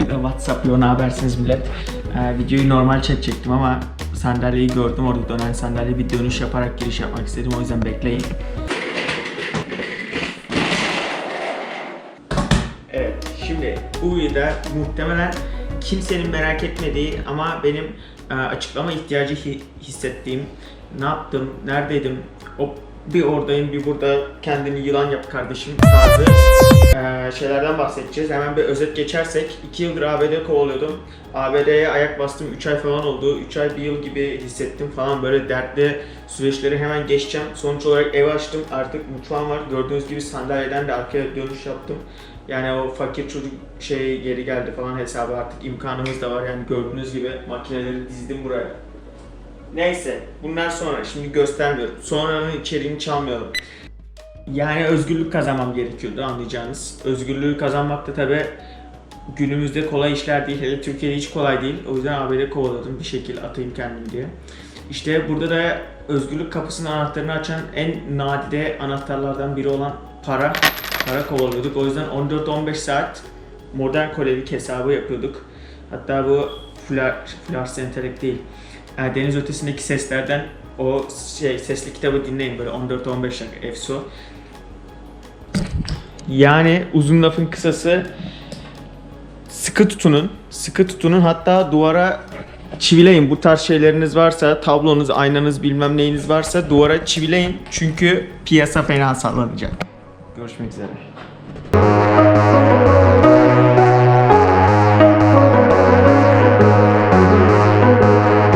WhatsApp yo ne habersiniz millet? Ee, videoyu normal çekecektim ama sandalyeyi gördüm orada dönen sandalye bir dönüş yaparak giriş yapmak istedim o yüzden bekleyin. Evet, şimdi bu videoda muhtemelen kimsenin merak etmediği ama benim e, açıklama ihtiyacı hi- hissettiğim, ne yaptım, neredeydim, o bir oradayım bir burada kendini yılan yap kardeşim tarzı e, şeylerden bahsedeceğiz. Hemen bir özet geçersek 2 yıldır ABD kovalıyordum. ABD'ye ayak bastım 3 ay falan oldu. 3 ay 1 yıl gibi hissettim falan böyle dertli süreçleri hemen geçeceğim. Sonuç olarak ev açtım artık mutfağım var. Gördüğünüz gibi sandalyeden de arkaya dönüş yaptım. Yani o fakir çocuk şey geri geldi falan hesabı artık imkanımız da var. Yani gördüğünüz gibi makineleri dizdim buraya. Neyse bunlar sonra şimdi göstermiyorum. Sonranın içeriğini çalmayalım. Yani özgürlük kazanmam gerekiyordu anlayacağınız. Özgürlüğü kazanmak da tabi günümüzde kolay işler değil. Hele Türkiye'de hiç kolay değil. O yüzden ABD kovaladım bir şekilde atayım kendim diye. İşte burada da özgürlük kapısının anahtarını açan en nadide anahtarlardan biri olan para. Para kovalıyorduk. O yüzden 14-15 saat modern kolelik hesabı yapıyorduk. Hatta bu Flar, Flar Senterek değil. Yani deniz ötesindeki seslerden o şey sesli kitabı dinleyin böyle 14-15 dakika Efso. Yani uzun lafın kısası sıkı tutunun. Sıkı tutunun hatta duvara çivileyin. Bu tarz şeyleriniz varsa, tablonuz, aynanız bilmem neyiniz varsa duvara çivileyin. Çünkü piyasa fena sallanacak. Görüşmek üzere.